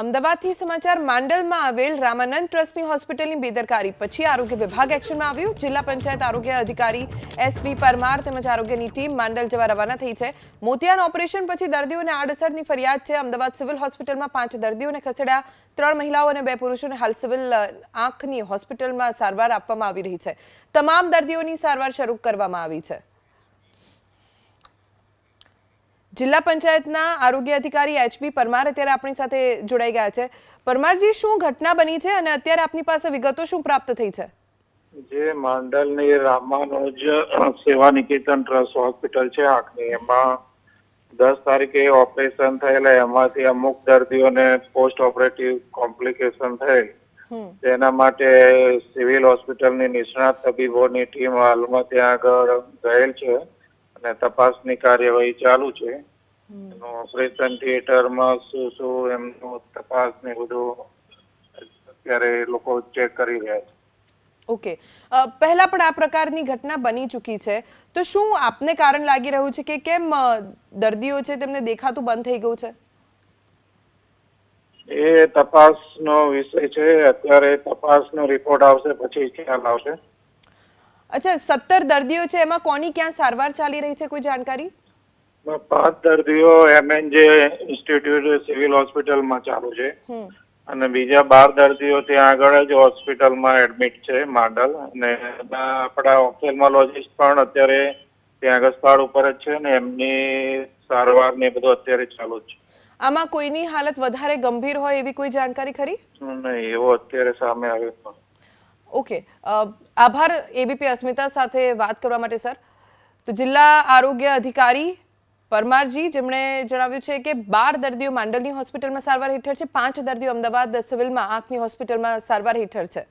અમદાવાદથી સમાચાર માંડલમાં આવેલ રામાનંદ ટ્રસ્ટની હોસ્પિટલની બેદરકારી. પછી આરોગ્ય વિભાગ એક્શનમાં આવ્યું. જિલ્લા પંચાયત આરોગ્ય અધિકારી એસપી પરમાર તેમજ આરોગ્યની ટીમ માંડલ જવા રવાના થઈ છે. મોતિયાના ઓપરેશન પછી દર્દીઓને આડઅસરની ફરિયાદ છે. અમદાવાદ સિવિલ હોસ્પિટલમાં પાંચ દર્દીઓને ખસેડ્યા. ત્રણ મહિલાઓ અને બે પુરુષોને હાલ સિવિલ આંખની હોસ્પિટલમાં સારવાર આપવામાં આવી રહી છે. તમામ દર્દીઓની સારવાર શરૂ કરવામાં આવી છે. જિલ્લા પંચાયતના આરોગ્ય અધિકારી એચપી પરમાર અત્યારે આપણી સાથે જોડાઈ ગયા છે. પરમારજી શું ઘટના બની છે અને અત્યારે આપની પાસે વિગતો શું પ્રાપ્ત થઈ છે? જે માંડલની રામાનુજ સેવા નિકેતન ટ્રસ્ટ હોસ્પિટલ છે આંખની. એમાં દસ તારીખે ઓપરેશન થયેલા. એમાંથી અમુક દર્દીઓને પોસ્ટ ઓપરેટિવ કોમ્પ્લિકેશન થયેલ. તેના માટે સિવિલ હોસ્પિટલની નિષ્ણાત તબીબોની ટીમ હાલમાં ત્યાં આગળ ગયેલ છે. અને તપાસની કાર્યવાહી ચાલુ છે. ઓપરેશન થિયેટરમાં શું શું એમનું તપાસ ને બધું અત્યારે લોકો ચેક કરી રહ્યા છે. ઓકે. પહેલા પણ આ પ્રકારની ઘટના બની ચૂકી છે. તો શું આપને કારણ લાગી રહ્યું છે કે કેમ દર્દીઓ છે તેમને દેખાતું બંધ થઈ ગયું છે? એ તપાસનો વિષય છે. અત્યારે તપાસનો રિપોર્ટ આવશે પછી ખ્યાલ આવશે. અચ્છા સત્તર દર્દીઓ છે એમાં કોની ક્યાં સારવાર ચાલી રહી છે કોઈ જાણકારી? પાંચ દર્દીઓ એમએનજે ઇન્સ્ટિટ્યૂટ સિવિલ હોસ્પિટલમાં ચાલુ છે. અને બીજા બાર દર્દીઓ ત્યાં આગળ જ હોસ્પિટલમાં એડમિટ છે માંડલ. અને આપણા ઓપ્થેલ્મોલોજીસ્ટ પણ અત્યારે ત્યાં આગળ સ્થળ ઉપર જ છે ને એમની સારવાર ને બધું અત્યારે ચાલુ જ છે. આમાં કોઈની હાલત વધારે ગંભીર હોય એવી કોઈ જાણકારી ખરી? નહીં એવો અત્યારે સામે આવ્યો. ઓકે. આભાર એબીપી અસ્મિતા સાથે વાત કરવા માટે, સર. તો જિલ્લા આરોગ્ય અધિકારી પરમારજી, જેમણે જણાવ્યું છે કે બાર દર્દીઓ માંડલની હોસ્પિટલમાં સારવાર હેઠળ છે, પાંચ દર્દીઓ અમદાવાદ સિવિલમાં આંખની હોસ્પિટલમાં સારવાર હેઠળ છે.